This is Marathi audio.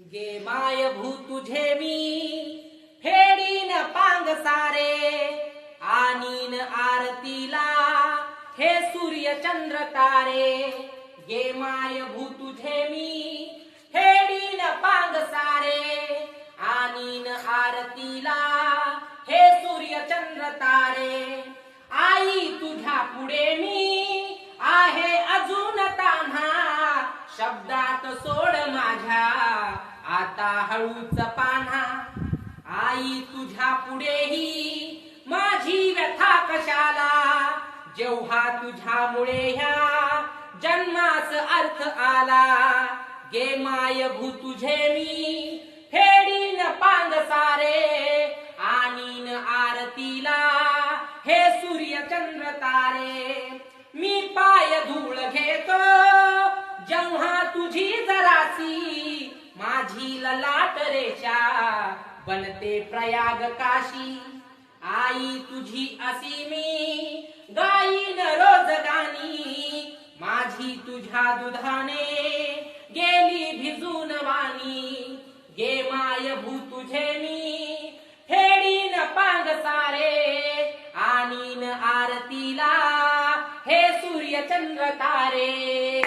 गे माय भू तुझे मी. फेडीन पांग सारे आनीन आरतीला. हे सूर्य चंद्र तारे गे माय भू तुझे मी. फेडीन पांग सारे आनीन आरतीला. हे सूर्य चंद्र तारे आई तुझ्या पुढे मी. आहे अजून तान्हा शब्दात सोड माझ्या. आता हळूच पाना आई तुझ्या पुढेही माझी व्यथा कशाला? जेव्हा तुझ्यामुळे ह्या जन्मास अर्थ आला गे माय भू तुझे मी फेडीन पांग सारे आणीन आरतीला. हे सूर्य चंद्र तारे मी पाय धूळ घेतो. जेव्हा तुझी जरासी माझी ललाट रेषा बनते प्रयाग काशी. आई तुझी असी मी गाईन रोज गाणी. माझी तुझ्या दुधाने गेली भिजून वाणी. गे माय भू तुझे मी फेडीन पांग सारे. आणीन आरतीला हे सूर्य चंद्र तारे.